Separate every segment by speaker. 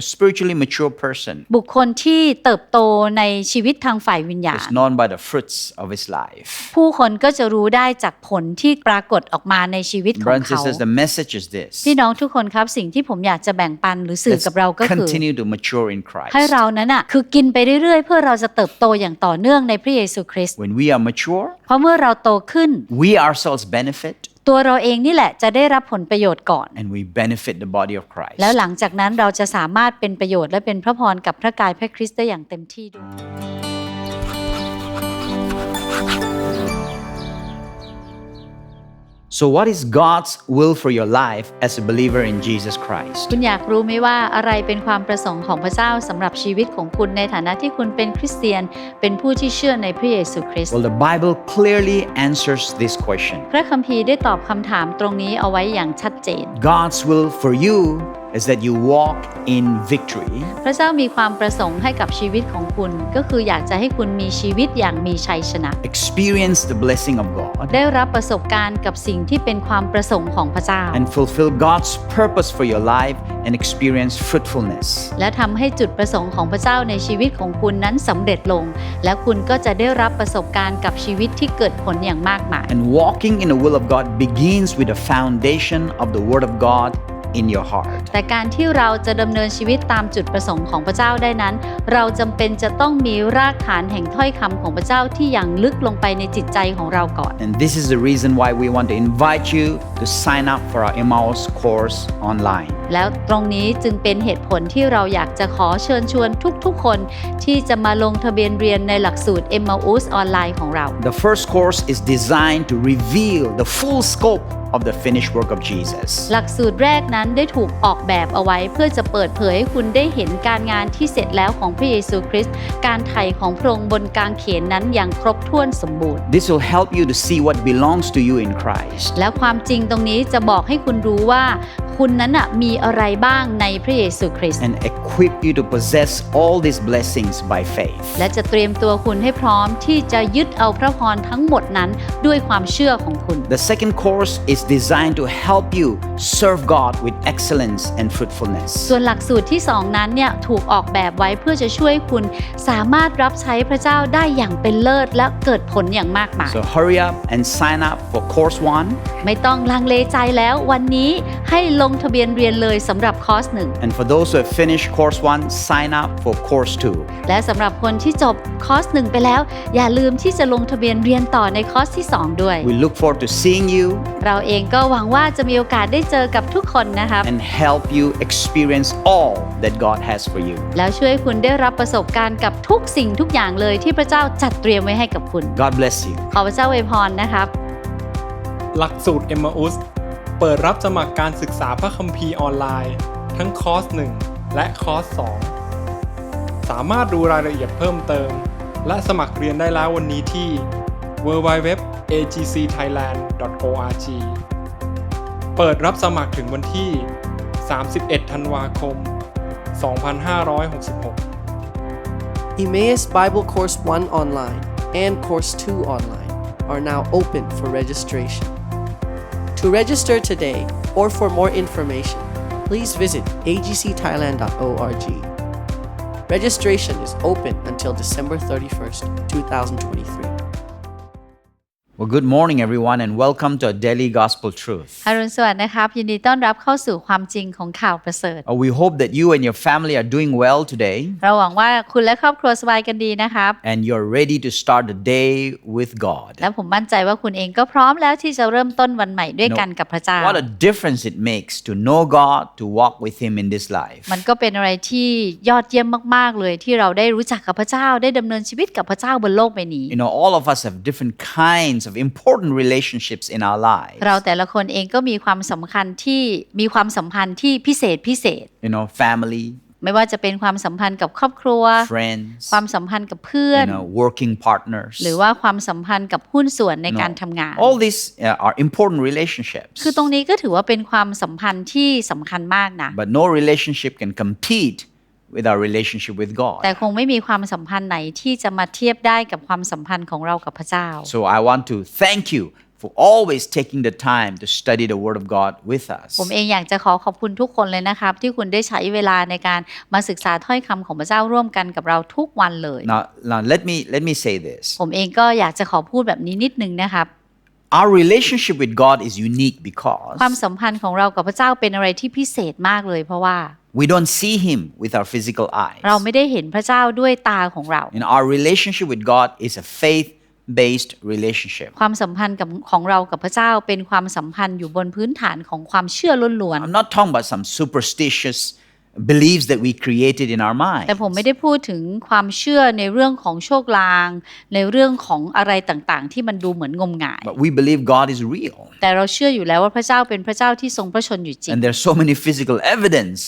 Speaker 1: A spiritually mature person
Speaker 2: บุคคลที่เติบโตในชีวิตทางฝ่ายวิญญา
Speaker 1: is
Speaker 2: ณ
Speaker 1: known by the fruits of his life.
Speaker 2: ผู้คนก็จะรู้ได้จากผลที่ปรากฏออกมาในชีวิตของ
Speaker 1: Brothers and
Speaker 2: เขา
Speaker 1: sisters, the message is this
Speaker 2: พี่น้องทุกคนครับสิ่งที่ผมอยากจะแบ่งปันหรือสื่อ
Speaker 1: Let's
Speaker 2: กับเราก็คือ
Speaker 1: continue to mature in
Speaker 2: ให้
Speaker 1: Christ.
Speaker 2: เรานั้นอะคือกินไปเรื่อยๆ เพื่อเราจะเติบโตอย่างต่อเนื่องในพระเยซูคริสต์
Speaker 1: When we are mature,
Speaker 2: เพราะเมื่อเราโตขึ้น
Speaker 1: we ourselves benefit
Speaker 2: ตัวเราเองนี่แหละจะได้รับผลประโยชน์ก่อน
Speaker 1: and we benefit the body of Christ.
Speaker 2: แล้วหลังจากนั้นเราจะสามารถเป็นประโยชน์และเป็นพระพรกับพระกายพระคริสต์ได้อย่างเต็มที่ด้วย
Speaker 1: So, what is God's will for your life as a believer in Jesus Christ?
Speaker 2: คุณอยากรู้ไหมว่าอะไรเป็นความประสงค์ของพระเจ้าสำหรับชีวิตของคุณในฐานะที่คุณเป็นคริสเตียน เป็นผู้ที่เชื่อในพระเยซูคริสต์
Speaker 1: Well, the Bible clearly answers this question.
Speaker 2: พระคัมภีร์ได้ตอบคำถามตรงนี้เอาไว้อย่างชัดเจน
Speaker 1: God's will for you is that you walk in victory
Speaker 2: พระเจ้ามีความประสงค์ให้กับชีวิตของคุณ ก็คืออยากจะให้คุณมีชีวิตอย่างมีชัยชนะ
Speaker 1: experience the blessing of God
Speaker 2: ได้รับประสบการณ์กับสิ่งที่เป็นความประสงค์ของพระเจ้า
Speaker 1: and fulfill God's purpose for your life and experience fruitfulness.
Speaker 2: และทำให้จุดประสงค์ของพระเจ้าในชีวิตของคุณนั้นสำเร็จลง และคุณก็จะได้รับประสบการณ์กับชีวิตที่เกิดผลอย่างมากมาย
Speaker 1: And walking in the will of God begins with the foundation of the Word of God in your heart.
Speaker 2: แต่การที่เราจะดำเนินชีวิตตามจุดประสงค์ของพระเจ้าได้นั้น เราจำเป็นจะต้องมีรากฐานแห่งถ้อยคำของพระเจ้าที่อย่างลึกลงไปในจิตใจของเราก่อน
Speaker 1: And this is the reason why we want to invite you to sign up for our Emmaus course online.
Speaker 2: แล้วตรงนี้จึงเป็นเหตุผลที่เราอยากจะขอเชิญชวนทุกๆ คนที่จะมาลงทะเบียนเรียนในหลักสูตร m m u s ออนไลน์ของเรา
Speaker 1: The first course is designed to reveal the full scope of the finished work of Jesus.
Speaker 2: หลักสูตรแรกนั้นได้ถูกออกแบบเอาไว้เพื่อจะเปิดเผยให้คุณได้เห็นการงานที่เสร็จแล้วของพระเยซูคริสต์การไถ่ของพระองค์บนกางเขนนั้นอย่างครบถ้วนสมบูรณ์
Speaker 1: This will help you to see what belongs to you in Christ
Speaker 2: แล้วความจริงตรงนี้จะบอกให้คุณรู้ว่าคุณนั้นน่ะมีอะไรบ้างในพระเยซูคริสต์
Speaker 1: and equip you to possess all these blessings by faith.
Speaker 2: และจะเตรียมตัวคุณให้พร้อมที่จะยึดเอาพระพรทั้งหมดนั้นด้วยความเชื่อของคุณ
Speaker 1: The second course is designed to help you serve God with excellence and fruitfulness.
Speaker 2: ส่วนหลักสูตรที่2นั้นเนี่ยถูกออกแบบไว้เพื่อจะช่วยคุณสามารถรับใช้พระเจ้าได้อย่างเป็นเลิศและเกิดผลอย่างมากมาย
Speaker 1: So hurry up and sign up for course 1
Speaker 2: ไม่ต้องลังเลใจแล้ววันนี้ให้ลงทะเบียนเรียนเลยสำหรับคอร์สหนึ่ง
Speaker 1: and for those who have finished course 1 sign up for course 2.
Speaker 2: และสำหรับคนที่จบคอร์สหนึ่งไปแล้ว อย่าลืมที่จะลงทะเบียนเรียนต่อในคอร์สที่ 2 ด้วย
Speaker 1: We look forward to seeing you
Speaker 2: เราเองก็หวังว่าจะมีโอกาสได้เจอกับทุกคนนะครับ
Speaker 1: and help you experience all that God has for you.
Speaker 2: แล้วช่วยคุณได้รับประสบการณ์กับทุกสิ่งทุกอย่างเลยที่พระเจ้าจัดเตรียมไว้ให้กับคุณ
Speaker 1: God bless you.
Speaker 2: ขอพระเจ้าอวยพรนะครับ
Speaker 3: หลักสูตร e m m a u s เปิดรับสมัครการศึกษาพระคัมภีร์ออนไลน์ ทั้งคอร์ส 1 และคอร์ส 2 สามารถดูรายละเอียดเพิ่มเติม และสมัครเรียนได้แล้ววันนี้ที่ www.agcthailand.org เปิดรับสมัครถึงวันที่ 31 ธันวาคม 2566
Speaker 4: Emmaus Bible Course 1 online and Course 2 online are now open for registration. To register today or for more information, please visit agcthailand.org. Registration is open until December 31st, 2023.
Speaker 1: Well, good morning, everyone, and welcome to a daily gospel truth.
Speaker 2: อรุณสวัสดิ์นะครับ ยินดีต้อนรับเข้าสู่ความจริงของข่าวประเสริฐ
Speaker 1: Uh, we hope that you and your family are doing well today
Speaker 2: เราหวังว่าคุณและครอบครัวสบายกันดีนะครับ
Speaker 1: and you're ready to start the day with God.
Speaker 2: และผมมั่นใจว่าคุณเองก็พร้อมแล้วที่จะเริ่มต้นวันใหม่ด้วยกันกับพระเจ้า
Speaker 1: What a difference it makes to know God, to walk with Him in this life.
Speaker 2: มันก็เป็นอะไรที่ยอดเยี่ยมมาก ๆ เลยที่เราได้รู้จักกับพระเจ้าได้ดำเนินชีวิตกับพระเจ้าบนโลกใบนี้
Speaker 1: You know, all of us have different kinds of important relationships in our lives.
Speaker 2: เราแต่ละคนเองก็มีความสำคัญที่มีความสัมพันธ์ที่พิเศษพิเศษ
Speaker 1: You know, family,
Speaker 2: ไม่ว่าจะเป็นความสัมพันธ์กับครอบครัว
Speaker 1: friends,
Speaker 2: ความสัมพันธ์กับเพื่อน
Speaker 1: you know, working partners.
Speaker 2: หรือว่าความสัมพันธ์กับหุ้นส่วนใน
Speaker 1: You know,
Speaker 2: การทำงาน
Speaker 1: all these uh, are important relationships.
Speaker 2: คือตรงนี้ก็ถือว่าเป็นความสัมพันธ์ที่สำคัญมากนะ
Speaker 1: But no relationship can compete with our relationship with God.
Speaker 2: แต่คงไม่มีความสัมพันธ์ไหนที่จะมาเทียบได้กับความสัมพันธ์ของเรากับพระเจ้า
Speaker 1: So I want to thank you for always taking the time to study the Word of God with us.
Speaker 2: ผมเองอยากจะขอขอบคุณทุกคนเลยนะครับ ที่คุณได้ใช้เวลาในการมาศึกษาถ้อยคำของพระเจ้าร่วมกันกับเราทุกวันเลย
Speaker 1: Now, now let me let me say this.
Speaker 2: ผมเองก็อยากจะขอพูดแบบนี้นิดนึงนะครับ
Speaker 1: Our relationship with God is unique because
Speaker 2: ความสัมพันธ์ของเรากับพระเจ้าเป็นอะไรที่พิเศษมากเลย เพราะว่า
Speaker 1: we don't see Him with our physical eyes.
Speaker 2: เราไม่ได้เห็นพระเจ้าด้วยตาของเรา
Speaker 1: And our relationship with God is a faith-based relationship.
Speaker 2: ความสัมพันธ์กับของเรากับพระเจ้าเป็นความสัมพันธ์อยู่บนพื้นฐานของความเชื่อล้วน
Speaker 1: I'm not talking about some superstitious beliefs that we created in our
Speaker 2: ๆ
Speaker 1: mind.
Speaker 2: แต่ผมไม่ได้พูดถึงความเชื่อในเรื่องของโชคลาง ในเรื่องของอะไรต่างๆ ที่มันดูเหมือนงมงาย
Speaker 1: But we believe God is real.
Speaker 2: แต่เราเชื่ออยู่แล้วว่าพระเจ้าเป็นพระเจ้าที่ทรงพระชนอยู่จริง
Speaker 1: And there's so many physical evidence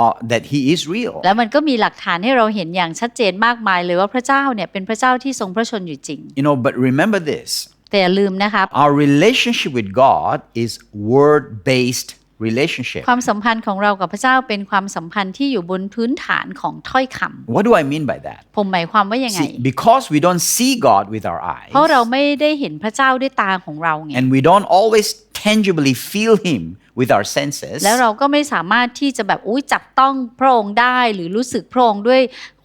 Speaker 1: uh, that He is real.
Speaker 2: แล้วมันก็มีหลักฐานให้เราเห็นอย่างชัดเจนมากมายเลยว่าพระเจ้าเนี่ยเป็นพระเจ้าที่ทรงพระชนอยู่จริง
Speaker 1: You know, but remember this.
Speaker 2: แต่อย่าลืมนะครับ
Speaker 1: Our relationship with God is word-based relationship.
Speaker 2: ความสัมพันธ์ของเรากับพระเจ้าเป็นความสัมพันธ์ที่อยู่บนพื้นฐานของถ้อยคำ
Speaker 1: What do I mean by that?
Speaker 2: ผมหมายความว่ายังไง
Speaker 1: See, because we don't see God with our eyes,
Speaker 2: เพราะเราไม่ได้เห็นพระเจ้าด้วยตาของเราไง
Speaker 1: and we don't always tangibly feel Him with our senses,
Speaker 2: แล้วเราก็ไม่สามารถที่จะแบบอุ้ยจับต้องพระองค์ได้หรือรู้สึกพระองค์ด้วย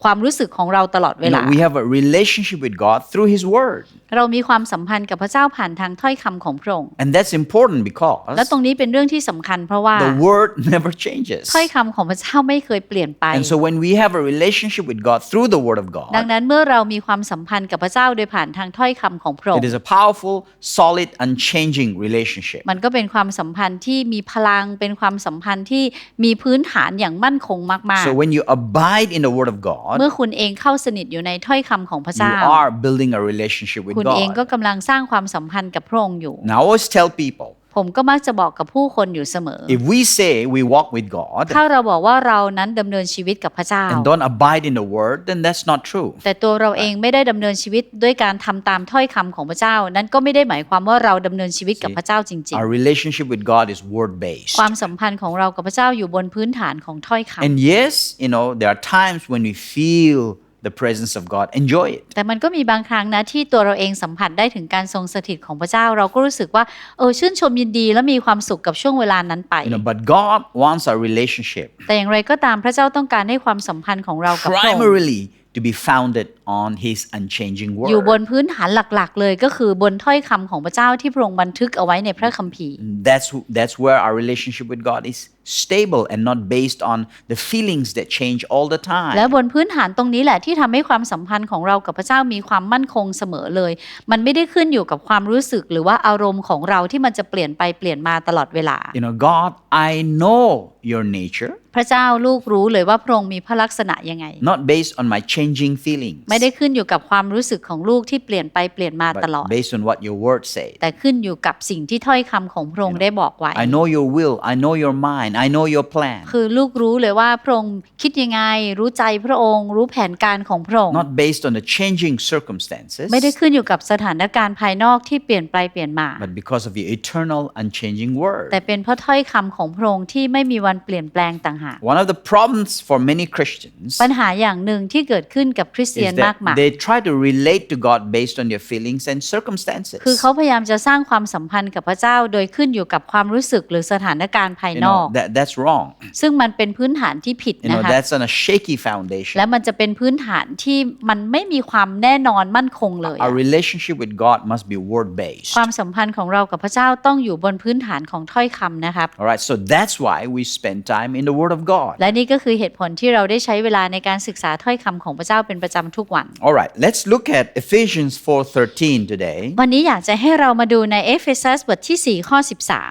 Speaker 2: ความรู้สึกของเราตลอดเว
Speaker 1: you
Speaker 2: ลา
Speaker 1: know, we have a relationship with God through His Word.
Speaker 2: เรามีความสัมพันธ์กับพระเจ้าผ่านทางถ้อยคำของพระองค์
Speaker 1: And that's important
Speaker 2: และ
Speaker 1: because
Speaker 2: ตรงนี้เป็นเรื่องที่สำคัญเพราะว่า
Speaker 1: the Word never changes.
Speaker 2: ถ้อยคำของพระเจ้าไม่เคยเปลี่ยนไป
Speaker 1: And so when we have a relationship with God through the Word of
Speaker 2: ดัง
Speaker 1: God,
Speaker 2: นั้นเมื่อเรามีความสัมพันธ์กับพระเจ้าโดยผ่านทางถ้อยคำของพระอง
Speaker 1: it
Speaker 2: ค์
Speaker 1: is a powerful, solid, unchanging relationship.
Speaker 2: มันก็เป็นความสัมพันธ์ที่มีพลังเป็นความสัมพันธ์ที่มีพื้นฐานอย่างมั่นคงมาก
Speaker 1: So when you abide in the Word of
Speaker 2: ๆ
Speaker 1: God,
Speaker 2: เมื่อคุณเองเข้าสนิทอยู่ในถ้อยคำของพระ
Speaker 1: you
Speaker 2: เจ้า
Speaker 1: are building a relationship with
Speaker 2: คุณเองก็
Speaker 1: God.
Speaker 2: กำลังสร้างความสัมพันธ์กับพระองค์อยู่
Speaker 1: Now, I always tell people
Speaker 2: ผมก็มักจะบอกกับผู้คนอยู่เสมอ
Speaker 1: if we say we walk with God
Speaker 2: ถ้าเราบอกว่าเรานั้นดำเนินชีวิตกับพระเจ้า
Speaker 1: and don't abide in the Word, then that's not true.
Speaker 2: แต่ตัวเราเองไม่ได้ดำเนินชีวิตด้วยการทำตามถ้อยคำของพระเจ้า นั้นก็ไม่ได้หมายความว่าเราดำเนินชีวิตกับพระเจ้าจริง
Speaker 1: Our relationship with God is word based.
Speaker 2: ๆความสัมพันธ์ของเรากับพระเจ้าอยู่บนพื้นฐานของถ้อยคำ
Speaker 1: And yes, you know, there are times when we feel the presence of God, enjoy it.
Speaker 2: แต่มันก็มีบางครั้งนะที่ตัวเราเองสัมผัสได้ถึงการทรงสถิตของพระเจ้า เราก็รู้สึกว่าเออชื่นชมยินดีและมีความสุขกับช่วงเวลานั้นไป
Speaker 1: You know, but God wants our relationship
Speaker 2: แต่อย่างไรก็ตามพระเจ้าต้องการให้ความสัมพันธ์ของเรากับพระองค์
Speaker 1: primarily to be founded on His unchanging
Speaker 2: อยู่บ
Speaker 1: word.
Speaker 2: นพื้นฐานหลักๆ เลยก็คือบนถ้อยคำของพระเจ้าที่พระองค์บันทึกเอาไว้ในพระคัมภีร์
Speaker 1: That's that's where our relationship with God is stable and not based on the feelings that change all the
Speaker 2: และ
Speaker 1: time.
Speaker 2: บนพื้นฐานตรงนี้แหละที่ทำให้ความสัมพันธ์ของเรากับพระเจ้ามีความมั่นคงเสมอเลย มันไม่ได้ขึ้นอยู่กับความรู้สึกหรือว่าอารมณ์ของเราที่มันจะเปลี่ยนไปเปลี่ยนมาตลอดเวลา
Speaker 1: You know, God, I know your nature,
Speaker 2: พระเจ้าลูกรู้เลยว่าพระองค์มีพระลักษณะยังไง
Speaker 1: not based on my changing feelings,
Speaker 2: ไม่ได้ขึ้นอยู่กับความรู้สึกของลูกที่เปลี่ยนไปเปลี่ยนมาตลอด
Speaker 1: but based on what your word says.
Speaker 2: แต่ขึ้นอยู่กับสิ่งที่ถ้อยคำของพระองค์ได้บอกไว้
Speaker 1: I know your will, I know your mind, I know your plan.
Speaker 2: คือลูกรู้เลยว่าพระองค์คิดยังไง รู้ใจพระองค์ รู้แผนการของพระองค์
Speaker 1: Not based on the changing circumstances,
Speaker 2: ไม่ได้ขึ้นอยู่กับสถานการณ์ภายนอกที่เปลี่ยนไปเปลี่ยนมา
Speaker 1: but because of your eternal, unchanging word.
Speaker 2: แต่เป็นเพราะถ้อยคำของพระองค์ที่ไม่มีวันเปลี่ยนแปลงต่างหาก
Speaker 1: One of the problems for many Christians
Speaker 2: ปัญหาอย่างหนึ่งที่เกิดขึ้นกับคริสเตีย
Speaker 1: is
Speaker 2: น
Speaker 1: that
Speaker 2: มากมาย
Speaker 1: they try to relate to God based on their feelings and circumstances.
Speaker 2: คือเขาพยายามจะสร้างความสัมพันธ์กับพระเจ้าโดยขึ้นอยู่กับความรู้สึกหรือสถานการณ์ภาย
Speaker 1: You
Speaker 2: นอก
Speaker 1: know, that, that's wrong.
Speaker 2: ซึ่งมันเป็นพื้นฐานที่ผิด
Speaker 1: You
Speaker 2: นะ
Speaker 1: know,
Speaker 2: คะ
Speaker 1: that's on a shaky foundation.
Speaker 2: และมันจะเป็นพื้นฐานที่มันไม่มีความแน่นอนมั่นคงเลยอะ
Speaker 1: Our relationship with God must be word based.
Speaker 2: ความสัมพันธ์ของเรากับพระเจ้าต้องอยู่บนพื้นฐานของถ้อยคำนะครับ
Speaker 1: All right, so that's why we spend time in the Word of God.
Speaker 2: และนี่ก็คือเหตุผลที่เราได้ใช้เวลาในการศึกษาถ้อยคำของพระเจ้าเป็นประจำทุกวัน
Speaker 1: All right, let's look at Ephesians 4:13 today.
Speaker 2: วันนี้อยากจะให้เรามาดูในเอเฟซัสบทที่4ข้อ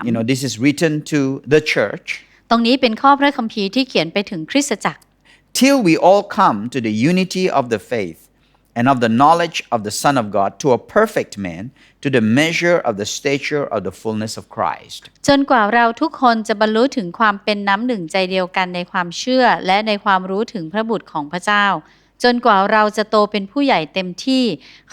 Speaker 1: You know, this is written to the church
Speaker 2: 13ต รงนี้เป็นข้อพระคัมภีร์ที่เขียนไปถึงคริสตจักร
Speaker 1: till we all come to the unity of the faith and of the knowledge of the Son of God to a perfect man, to the measure of the stature of the fullness of Christ.
Speaker 2: จนกว่าเราทุกคนจะบรรลุถึงความเป็นน้ำหนึ่งใจเดียวกันในความเชื่อและในความรู้ถึงพระบุตรของพระเจ้า จนกว่าเราจะโตเป็นผู้ใหญ่เต็มที่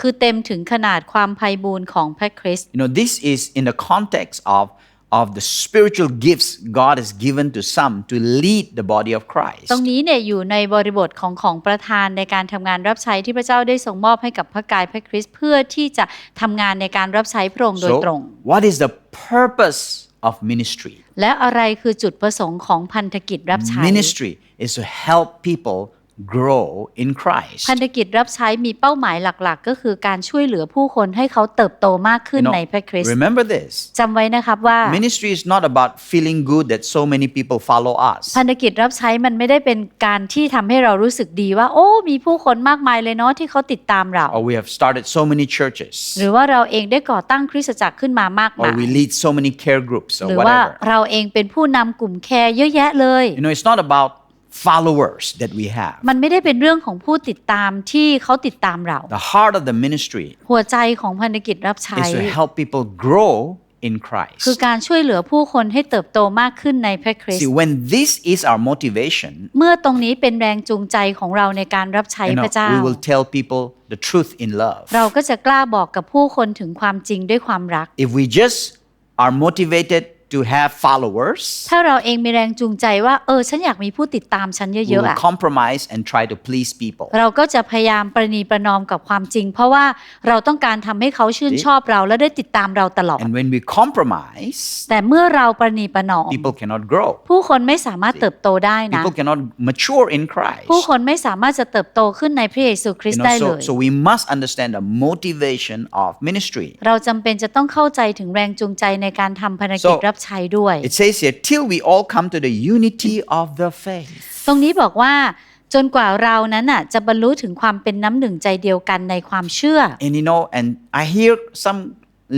Speaker 2: คือเต็มถึงขนาดความไพบูรณ์ของพระคริสต์
Speaker 1: You know, this is in the context of of the spiritual gifts God has given to some to lead the body of Christ.
Speaker 2: ตรงนี้เนี่ยอยู่ในบริบทของของประธานในการทำงานรับใช้ที่พระเจ้าได้ทรงมอบให้กับพระกายพระคริสต์เพื่อที่จะทำงานในการรับใช้พระองค์โดยตรง
Speaker 1: So, what is the purpose of ministry?
Speaker 2: และอะไรคือจุดประสงค์ของพันธกิจรับใช้
Speaker 1: Ministry is to help people grow in Christ.
Speaker 2: พันธกิจรับใช้มีเป้าหมายหลักๆ ก็คือการช่วยเหลือผู้คนให้เขาเติบโตมากขึ้น
Speaker 1: You know,
Speaker 2: ในพระคริสต์
Speaker 1: remember this
Speaker 2: จำไว้นะครับว่า
Speaker 1: ministry is not about feeling good that so many people follow us.
Speaker 2: พันธกิจรับใช้มันไม่ได้เป็นการที่ทำให้เรารู้สึกดีว่า โอ้ มีผู้คนมากมายเลยเนาะที่เขาติดตามเรา
Speaker 1: Or we have started so many churches.
Speaker 2: หรือว่าเราเองได้ก่อตั้งคริสตจักรขึ้นมามากมา
Speaker 1: Or
Speaker 2: ย
Speaker 1: we lead so many care groups
Speaker 2: หรื
Speaker 1: or
Speaker 2: อว่า
Speaker 1: whatever.
Speaker 2: เราเองเป็นผู้นำกลุ่มแคร์เยอะแยะเลย
Speaker 1: You know, it's not about followers that we have.
Speaker 2: มันไม่ได้เป็นเรื่องของผู้ติดตามที่เขาติดตามเรา
Speaker 1: The heart of the ministry
Speaker 2: หัวใจของพันธกิจรับใช้
Speaker 1: is to help people grow in
Speaker 2: คือ
Speaker 1: Christ.
Speaker 2: การช่วยเหลือผู้คนให้เติบโตมากขึ้นในพระคริส
Speaker 1: See,
Speaker 2: ต์
Speaker 1: when this is our motivation,
Speaker 2: เมื่อตรงนี้เป็นแรงจูงใจของเราในการรับใช้
Speaker 1: you
Speaker 2: พ
Speaker 1: know,
Speaker 2: ระเจ้า
Speaker 1: we will tell people the truth in love.
Speaker 2: เราก็จะกล้าบอกกับผู้คนถึงความจริงด้วยความรัก
Speaker 1: If we just are motivated to have followers,
Speaker 2: ถ้าเราเองมีแรงจูงใจว่าเออฉันอยากมีผู้ติดตามฉัน
Speaker 1: we
Speaker 2: เย
Speaker 1: will
Speaker 2: อะๆอะ
Speaker 1: compromise and try to please people.
Speaker 2: เราก็จะพยายามประนีประนอมกับความจริง เพราะว่าเราต้องการทำให้เขาชื่นชอบเราและได้ติดตามเราตลอด
Speaker 1: And when we compromise,
Speaker 2: แต่เมื่อเราประนีประนอม
Speaker 1: people cannot grow.
Speaker 2: ผู้คนไม่สามารถเติบโตได้นะ
Speaker 1: People cannot mature in Christ.
Speaker 2: ผู้คนไม่สามารถจะเติบโตขึ้นในพระเยซูคริส
Speaker 1: You
Speaker 2: ต์ได้
Speaker 1: know,
Speaker 2: เล
Speaker 1: so,
Speaker 2: ย
Speaker 1: so we must understand the motivation of ministry.
Speaker 2: เราจำเป็นจะต้องเข้าใจถึงแรงจูงใจในการทำภารกิจ
Speaker 1: So-
Speaker 2: รับใช้ด้วย
Speaker 1: It says here, till we all come to the unity of the faith.
Speaker 2: ตรงนี้บอกว่าจนกว่าเรานั้นน่ะจะบรรลุถึงความเป็นน้ำหนึ่งใจเดียวกันในความเชื่อ
Speaker 1: And you know, and I hear some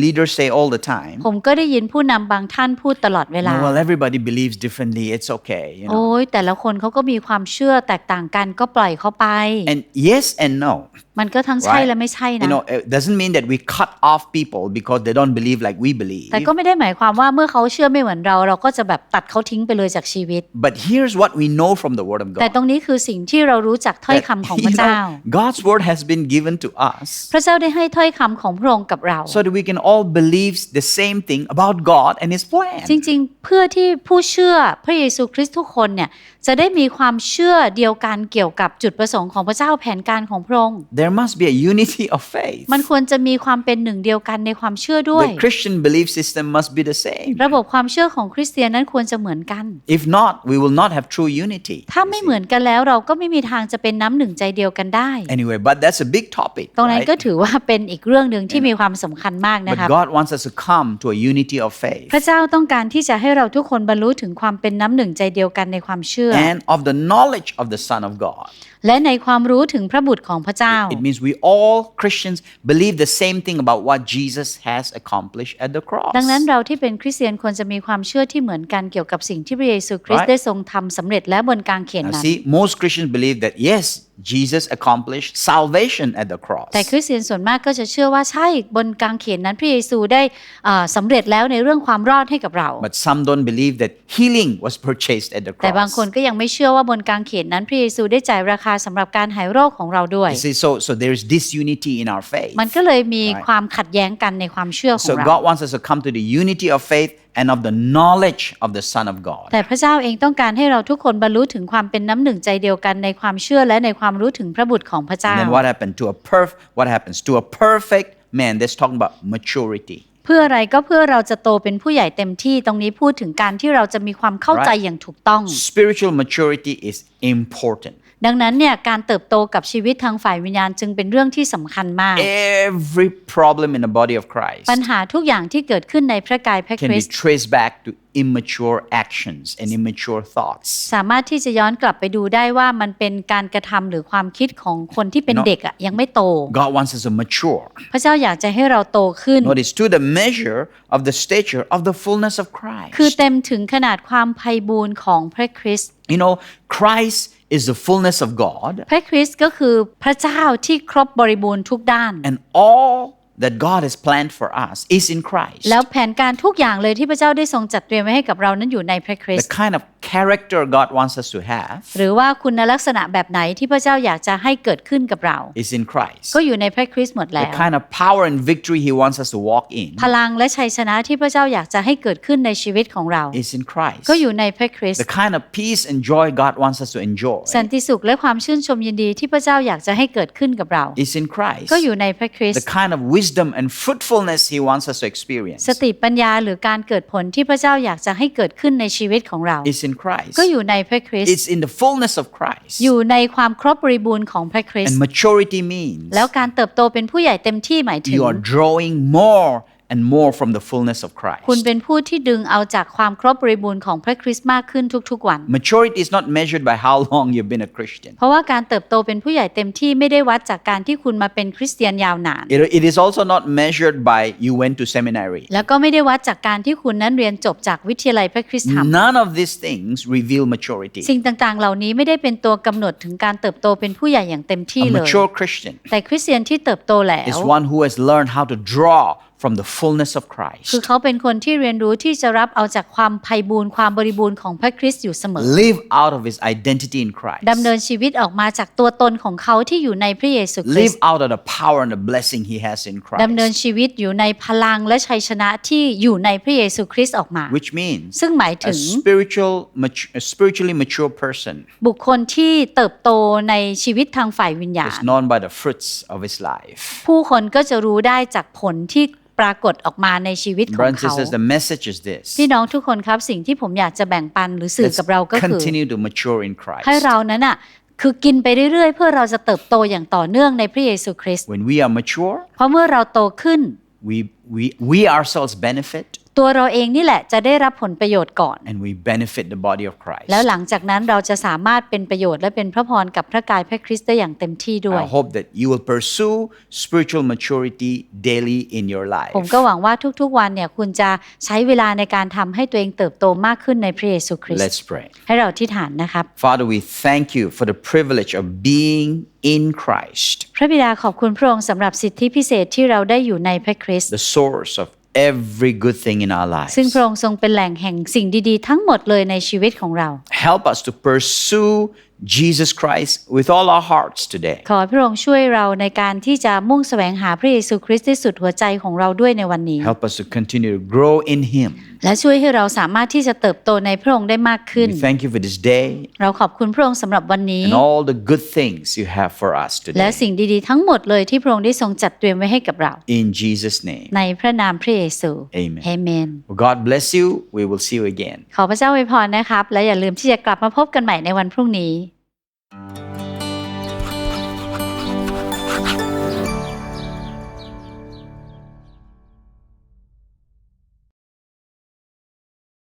Speaker 1: leaders say all the time,
Speaker 2: ผมก็ได้ยินผู้นำบางท่านพูดตลอดเวลา
Speaker 1: well, everybody believes differently. It's okay. You know.
Speaker 2: โอ้ยแต่ละคนเขาก็มีความเชื่อแตกต่างกันก็ปล่อยเขาไป
Speaker 1: And yes and no.
Speaker 2: มันก็ทั้งใช่
Speaker 1: Right?
Speaker 2: และไม่ใช่
Speaker 1: You
Speaker 2: นะ
Speaker 1: know, it doesn't mean that we cut off people because they don't believe like we believe.
Speaker 2: แต่ก็ไม่ได้หมายความว่าเมื่อเขาเชื่อไม่เหมือนเรา เราก็จะแบบตัดเขาทิ้งไปเลยจากชีวิต
Speaker 1: But here's what we know from the Word of
Speaker 2: แต่
Speaker 1: God.
Speaker 2: ตรงนี้คือสิ่งที่เรารู้จากถ้อยคำของพ
Speaker 1: you
Speaker 2: ระเจ้า
Speaker 1: know, God's Word has been given to us
Speaker 2: พระเจ้าได้ให้ถ้อยคำของพระองค์กับเรา
Speaker 1: so that we can all believe the same thing about God and His plan.
Speaker 2: จริงๆ เพื่อที่ผู้เชื่อพระเยซูคริสต์ทุกคนเนี่ยจะได้มีความเชื่อเดียวกันเกี่ยวกับจุดประสงค์ของพระเจ้าแผนการของพระองค์
Speaker 1: There must be a unity of faith.
Speaker 2: มันควรจะมีความเป็นหนึ่งเดียวกันในความเชื่อด้วย
Speaker 1: The Christian belief system must be the same.
Speaker 2: ระบบความเชื่อของคริสเตียนนั้นควรจะเหมือนกัน
Speaker 1: If not, we will not have true unity.
Speaker 2: ถ้า
Speaker 1: you
Speaker 2: ไม่
Speaker 1: see.
Speaker 2: เหมือนกันแล้วเราก็ไม่มีทางจะเป็นน้ำหนึ่งใจเดียวกันได้
Speaker 1: Anyway, but that's a big topic.
Speaker 2: ตรงนั้น
Speaker 1: right?
Speaker 2: ก็ถือว่าเป็นอีกเรื่องหนึ่งที่มีความสำคัญมากนะครับ
Speaker 1: But God wants us to come to a unity of faith
Speaker 2: พระเจ้าต้องการที่จะให้เราทุกคนบรรลุถึงความเป็นน้ำหนึ่งใจเดียวกันในความเชื่อ
Speaker 1: and of the knowledge of the Son of God.
Speaker 2: และในความรู้ถึงพระบุตรของพระเจ้า
Speaker 1: It means we all Christians believe the same thing about what Jesus has accomplished at the cross.
Speaker 2: ดังนั้นเราที่เป็นคริสเตียนควรจะมีความเชื่อที่เหมือนกันเกี่ยวกับสิ่งที่พระเยซูคริสต์
Speaker 1: Right.
Speaker 2: ได้ทรงทำสำเร็จและบนกางเขน
Speaker 1: Now,
Speaker 2: นั้น
Speaker 1: see, most Christians believe that yes, Jesus accomplished salvation at the cross.
Speaker 2: แต่คริสเตียนส่วนมากก็จะเชื่อว่าใช่บนกางเขนนั้นพระเยซูได้อ่าสำเร็จแล้วในเรื่องความรอดให้กับเรา
Speaker 1: But some don't believe that healing was purchased at the
Speaker 2: แต่บาง
Speaker 1: cross.
Speaker 2: คนก็ยังไม่เชื่อว่าบนกางเขนนั้นพระเยซูได้จ่ายราคาสำหรับการหายโรคของเราด้วย
Speaker 1: You see, so so there's disunity in our faith.
Speaker 2: มันก็เลยมี
Speaker 1: Right.
Speaker 2: ความขัดแย้งกันในความเชื่อของ
Speaker 1: So
Speaker 2: เรา
Speaker 1: God wants us to come to the unity of faith and of the knowledge of the Son of God.
Speaker 2: แต่พระเจ้าเองต้องการให้เราทุกคนบรรลุถึงความเป็นน้ำหนึ่งใจเดียวกันในความเชื่อและในความรู้ถึงพระบุตรของพระเจ้า
Speaker 1: And then what happened to a perf- what happens to a perfect man? That's talking about maturity.
Speaker 2: เพื่ออะไรก็เพื่อเราจะโตเป็นผู้ใหญ่เต็มที่ตรงนี้พูดถึงการที่เราจะมีความเข้าใจ
Speaker 1: Right.
Speaker 2: อย่างถูกต้อง
Speaker 1: Spiritual maturity is important.
Speaker 2: ดังนั้นเนี่ยการเติบโตกับชีวิตทางฝ่ายวิญญาณจึงเป็นเรื่องที่สำคัญมาก
Speaker 1: Every problem in the body of Christ
Speaker 2: ปัญหาทุกอย่างที่เกิดขึ้นในพระกายพระค
Speaker 1: can
Speaker 2: ริ
Speaker 1: be
Speaker 2: สต์
Speaker 1: traced back to immature actions and immature thoughts.
Speaker 2: สามารถที่จะย้อนกลับไปดูได้ว่ามันเป็นการกระทำหรือความคิดของคนที่เป็น
Speaker 1: You know,
Speaker 2: เด็กอะยังไม่โต
Speaker 1: God wants us to mature.
Speaker 2: พระเจ้าอยากจะให้เราโตขึ้น
Speaker 1: Notice to the measure of the stature of the fullness of Christ.
Speaker 2: คือเต็มถึงขนาดความไพบูรณ์ของพระคริสต์
Speaker 1: You know, Christ is the fullness of God,
Speaker 2: พระคริสต์ก็คือพระเจ้าที่ครบบริบูรณ์ทุกด้าน
Speaker 1: and all that God has planned for us is in Christ.
Speaker 2: แล้วแผนการทุกอย่างเลยที่พระเจ้าได้ทรงจัดเตรียมไว้ให้กับเรานั้นอยู่ในพระคริส
Speaker 1: The
Speaker 2: ต์
Speaker 1: kind of character God wants us to have
Speaker 2: หรือว่าคุณลักษณะแบบไหนที่พระเจ้าอยากจะให้เกิดขึ้นกับเรา
Speaker 1: is in Christ.
Speaker 2: ก็อยู่ในพระคริสต์หมด
Speaker 1: The
Speaker 2: แล้ว
Speaker 1: kind of power and victory He wants us to walk in
Speaker 2: พลังและชัยชนะที่พระเจ้าอยากจะให้เกิดขึ้นในชีวิตของเรา
Speaker 1: is in Christ.
Speaker 2: ก็อยู่ในพระคริสต์
Speaker 1: The kind of peace and joy God wants us to enjoy
Speaker 2: สันติสุขและความชื่นชมยินดีที่พระเจ้าอยากจะให้เกิดขึ้นกับเรา
Speaker 1: is in Christ.
Speaker 2: ก็อยู่ในพระคริส
Speaker 1: The
Speaker 2: ต์
Speaker 1: kind of wisdom and fruitfulness He wants us to experience
Speaker 2: สติปัญญาหรือการเกิดผลที่พระเจ้าอยากจะให้เกิดขึ้นในชีวิตของเรา
Speaker 1: is in Christ.
Speaker 2: ก็อยู่ในพระคริสต์
Speaker 1: It's in the fullness of Christ.
Speaker 2: อยู่ในความครบบริบูรณ์ของพระคริส
Speaker 1: And
Speaker 2: ต์
Speaker 1: maturity means
Speaker 2: แล้วการเติบโตเป็นผู้ใหญ่เต็มที่หมายถึง
Speaker 1: you are drawing more and more from the fullness of Christ.
Speaker 2: คุณเป็นผู้ที่ดึงเอาจากความครบบริบูรณ์ของพระคริสต์มากขึ้นทุกๆวัน
Speaker 1: Maturity is not measured by how long you've been a Christian.
Speaker 2: เพราะว่าการเติบโตเป็นผู้ใหญ่เต็มที่ไม่ได้วัดจากการที่คุณมาเป็นคริสเตียนยาวนาน
Speaker 1: It, it is also not measured by you went to seminary.
Speaker 2: แล้วก็ไม่ได้วัดจากการที่คุณนั้นเรียนจบจากวิทยาลัยพระคริสตธรรม
Speaker 1: None of these things reveal maturity.
Speaker 2: สิ่งต่างๆ เหล่านี้ไม่ได้เป็นตัวกำหนดถึงการเติบโตเป็นผู้ใหญ่อย่างเต็มที่
Speaker 1: A
Speaker 2: เลย
Speaker 1: mature Christian
Speaker 2: แต่คริสเตียนที่เติบโตแล้ว
Speaker 1: is one who has learned how to draw from the fullness of
Speaker 2: คือ
Speaker 1: Christ.
Speaker 2: เขาเป็นคนที่เรียนรู้ที่จะรับเอาจากความไพ่บูรณ์ความบริบูรณ์ของพระคริสต์อยู่เสมอ
Speaker 1: Live out of his identity in Christ.
Speaker 2: ดำเนินชีวิตออกมาจากตัวตนของเขาที่อยู่ในพระเยซูคริส
Speaker 1: Live
Speaker 2: ต์
Speaker 1: out of the power and the blessing he has in
Speaker 2: ดำเนิน
Speaker 1: Christ.
Speaker 2: ชีวิตอยู่ในพลังและชัยชนะที่อยู่ในพระเยซูคริสต์ออกมา
Speaker 1: Which means
Speaker 2: ซึ่งหมายถึ
Speaker 1: a
Speaker 2: ง
Speaker 1: spiritual, mat- a spiritually mature person
Speaker 2: บุคคลที่เติบโตในชีวิตทางฝ่ายวิญญา
Speaker 1: is
Speaker 2: ณ
Speaker 1: known by the fruits of his life.
Speaker 2: ผู้คนก็จะรู้ได้จากผลที่ปรากฏออกมาในชีวิตของ
Speaker 1: Brothers and
Speaker 2: เขา
Speaker 1: sisters, the message is this
Speaker 2: พี่น้องทุกคนครับสิ่งที่ผมอยากจะแบ่งปันหรือสื่อ
Speaker 1: Let's
Speaker 2: กับเราก็คือ
Speaker 1: continue to mature in
Speaker 2: ให้
Speaker 1: Christ.
Speaker 2: เรานั้นอะคือกินไปเรื่อยๆ เพื่อเราจะเติบโตอย่างต่อเนื่องในพระเยซูคริสต์
Speaker 1: When we are mature,
Speaker 2: เพราะเมื่อเราโตขึ้น
Speaker 1: we, we, we ourselves benefit
Speaker 2: ตัวเราเองนี่แหละจะได้รับผลประโยชน์ก่อน
Speaker 1: and we benefit the body of Christ.
Speaker 2: แล้วหลังจากนั้นเราจะสามารถเป็นประโยชน์และเป็นพระพรกับพระกายพระคริสต์ได้อย่างเต็มที่ด้วย
Speaker 1: I hope that you will pursue spiritual maturity daily in your life.
Speaker 2: ผมก็หวังว่าทุกๆวันเนี่ยคุณจะใช้เวลาในการทำให้ตัวเองเติบโตมากขึ้นในพระเยซูคริสต์
Speaker 1: Let's pray.
Speaker 2: ให้เราที่ฐานนะครับ
Speaker 1: Father, we thank you for the privilege of being in Christ,
Speaker 2: พระบิดาขอบคุณพระองค์สำหรับสิทธิพิเศษที่เราได้อยู่ในพระคริสต์
Speaker 1: the source of every good thing in our lives.
Speaker 2: ซึ่งพระองค์ทรงเป็นแหล่งแห่งสิ่งดีๆ ทั้งหมดเลยในชีวิตของเรา
Speaker 1: Help us to pursue Jesus Christ with all our hearts today.
Speaker 2: ขอให้พระองค์ช่วยเราในการที่จะมุ่งแสวงหาพระเยซูคริสต์ที่สุดหัวใจของเราด้วยในวันนี้
Speaker 1: Help us to continue to grow in Him.
Speaker 2: และช่วยให้เราสามารถที่จะเติบโตในพระองค์ได้มากขึ้น
Speaker 1: We thank you for this day
Speaker 2: เราขอบคุณพระองค์สำหรับวันนี้
Speaker 1: and all the good things you have for us
Speaker 2: และ
Speaker 1: today.
Speaker 2: สิ่งดีๆทั้งหมดเลยที่พระองค์ได้ทรงจัดเตรียมไว้ให้กับเรา
Speaker 1: In Jesus' name.
Speaker 2: ในพระนามพระเยซู
Speaker 1: Amen.
Speaker 2: เอเมน
Speaker 1: Well, God bless you. We will see you again.
Speaker 2: ขอพระเจ้าอวยพรนะครับ และอย่าลืมที่จะกลับมาพบกันใหม่ในวันพรุ่งนี้ Thank you.